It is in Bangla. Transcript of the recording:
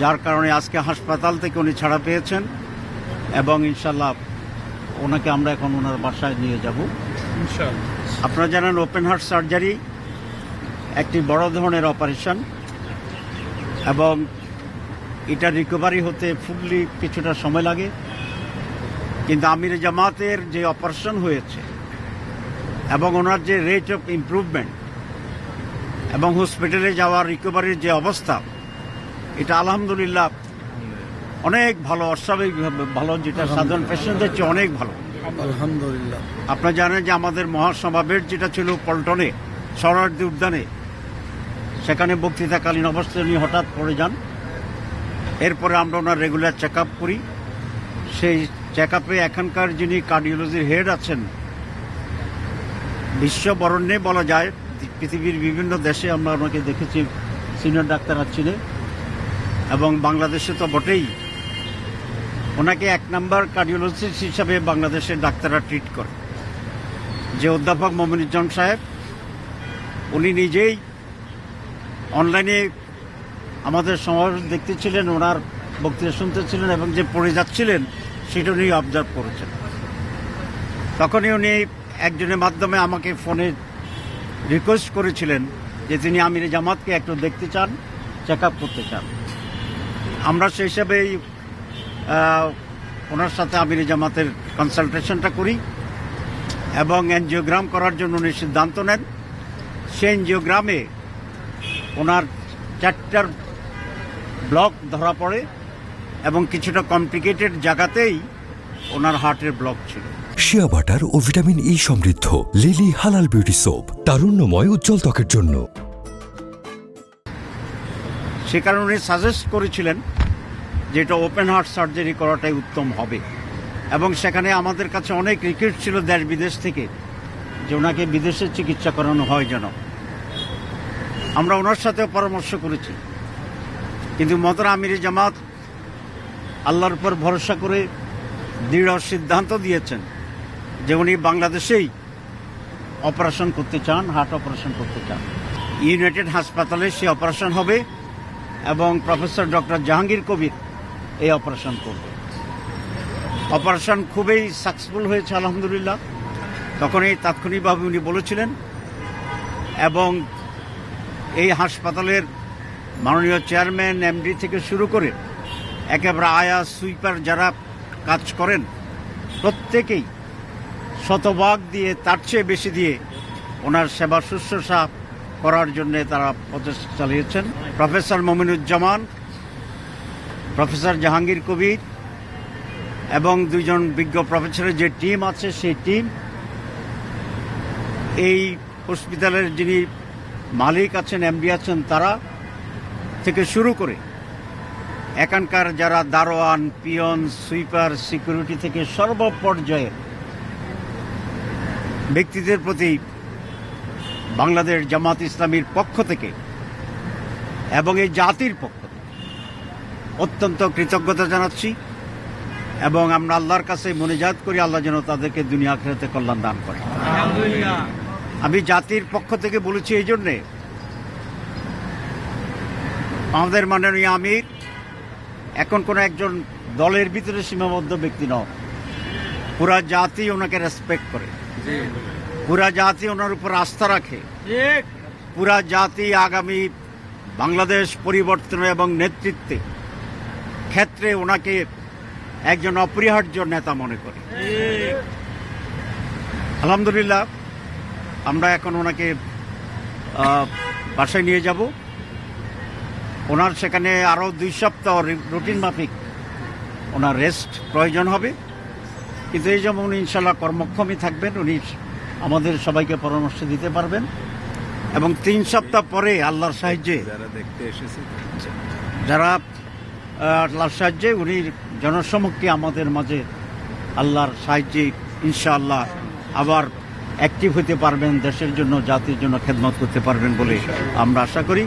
যার কারণে আজকে হাসপাতাল থেকে উনি ছাড়া পেয়েছেন এবং ইনশাল্লাহ ওনাকে আমরা এখন ওনার বাসায় নিয়ে যাব। আপনারা জানেন ওপেন হার্ট সার্জারি একটি বড় ধরনের অপারেশন এবং এটা রিকভারি হতে ফুললি কিছুটা সময় লাগে। কিন্তু আমির জামাতের যে অপারেশন হয়েছে এবং ওনার যে রেট অফ ইমপ্রুভমেন্ট এবং হসপিটালে যাওয়ার রিকভারির যে অবস্থা এটা আলহামদুলিল্লাহ অনেক ভালো অস্বাভাবিক ভালো যেটা সাধারণ পেশেন্টদের চেয়ে অনেক ভালো। আলহামদুলিল্লাহ। আপনারা জানেন যে আমাদের মহাসমাবেশ যেটা ছিল পল্টনে সরার্দি উদ্যানে সেখানে বক্তৃতাকালীন অবস্থায় উনি হঠাৎ পড়ে যান। এরপরে আমরা ওনার রেগুলার চেক করি। সেই চেক আপে এখানকার যিনি কার্ডিওলজির হেড আছেন বিশ্ব বরণ্যে বলা যায় পৃথিবীর বিভিন্ন দেশে আমরা ওনাকে দেখেছি সিনিয়র ডাক্তার আছিলেন এবং বাংলাদেশে তো বটেই। ওনাকে এক নাম্বার কার্ডিওলজিস্ট হিসাবে বাংলাদেশের ডাক্তাররা ট্রিট করে। যে অধ্যাপক মমিনুজ্জামান সাহেব, উনি নিজেই অনলাইনে আমাদের সমাবেশ দেখতেছিলেন, ওনার বক্তৃতা শুনতেছিলেন এবং যে পড়ে যাচ্ছিলেন, সেটা উনি অবজার্ভ করেছেন। তখনই উনি একজনের মাধ্যমে আমাকে ফোনে রিকোয়েস্ট করেছিলেন যে তিনি আমির জামাতকে একটু দেখতে চান চেক আপ করতে চান। আমরা সেই হিসাবেই ওনার সাথে আমির জামাতের কনসালটেশনটা করি এবং এনজিওগ্রাম করার জন্য উনি সিদ্ধান্ত নেন। সেই এনজিওগ্রামে ওনার চারটার ব্লক ধরা পড়ে এবং কিছুটা কমপ্লিকেটেড জায়গাতেই ওনার হার্টের ব্লক ছিল। শিয়া বাটার ও ভিটামিন ই সমৃদ্ধ লিলি হালাল বিউটি সোপ, তারুণ্যময় উজ্জ্বল ত্বকের জন্য। সে কারণে উনি সাজেস্ট করেছিলেন যে এটা ওপেন হার্ট সার্জারি করাটাই উত্তম হবে। এবং সেখানে আমাদের কাছে অনেক রিকোয়েস্ট ছিল দেশ বিদেশ থেকে যে ওনাকে বিদেশে চিকিৎসা করানো হয় যেন। আমরা ওনার সাথেও পরামর্শ করেছি। কিন্তু মতরা আমির জামাত আল্লাহর উপর ভরসা করে দৃঢ় সিদ্ধান্ত দিয়েছেন যে উনি বাংলাদেশেই অপারেশন করতে চান হার্ট অপারেশন করতে চান। ইউনাইটেড হাসপাতালে সে অপারেশন হবে। এবং প্রফেসর ডক্টর জাহাঙ্গীর কবির এই অপারেশন করবে। অপারেশন খুবই সাকসেসফুল হয়েছে, আলহামদুলিল্লাহ। তখন এই তাৎক্ষণিকভাবে উনি বলেছিলেন, এবং এই হাসপাতালের মাননীয় চেয়ারম্যান, এমডি থেকে শুরু করে একেবারে আয়া সুইপার যারা কাজ করেন, প্রত্যেকেই শতভাগ দিয়ে, তার চেয়ে বেশি দিয়ে ওনার সেবা শুশ্রূষা করার জন্য তারা প্রচেষ্টা চালিয়েছেন। প্রফেসর মমিনুজ্জামান, প্রফেসর জাহাঙ্গীর কবির এবং দুইজন বিজ্ঞ প্রফেসরের যে টিম আছে সেই টিম, এই হসপিটালের যিনি মালিক আছেন, এমডি আছেন তারা থেকে শুরু করে এখানকার যারা দারোয়ান, পিয়ন, সুইপার, সিকিউরিটি থেকে সর্বপর্যায়ে ব্যক্তিদের প্রতি বাংলাদেশ জামাত ইসলামীর পক্ষ থেকে এবং এই জাতির পক্ষ থেকে অত্যন্ত কৃতজ্ঞতা জানাচ্ছি এবং আমরা আল্লাহর কাছে মনোজাত করি আল্লাহ যেন তাদেরকে দুনিয়া আখেরাতে কল্যাণ দান করে। আমি জাতির পক্ষ থেকে বলেছি এই জন্যে আমাদের মাননীয় আমির এখন কোনো একজন দলের ভিতরে সীমাবদ্ধ ব্যক্তি নয় পুরা জাতি ওনাকে রেসপেক্ট করে। পুরা জাতি ওনার উপর আস্থা রাখে। পুরা জাতি আগামী বাংলাদেশ পরিবর্তন এবং নেতৃত্বে ক্ষেত্রে ওনাকে একজন অপরিহার্য নেতা মনে করে। আলহামদুলিল্লাহ আমরা এখন ওনাকে বাসায় নিয়ে যাব। ওনার সেখানে আরও দুই সপ্তাহ রুটিন মাফিক ওনার রেস্ট প্রয়োজন হবে। কিন্তু এই যেমন উনি ইনশাল্লাহ কর্মক্ষমই থাকবেন উনি আমাদের সবাইকে পরামর্শ দিতে পারবেন। এবং তিন সপ্তাহ পরে আল্লাহর সাহায্যে যারা দেখতে এসেছে যারা আল্লাহর সাহায্যে উনি জনসমক্ষে আমাদের মাঝে আল্লাহর সাহায্যে ইনশাআল্লাহ আবার অ্যাক্টিভ হতে পারবেন দেশের জন্য জাতির জন্য খেদমত করতে পারবেন বলে আমরা আশা করি।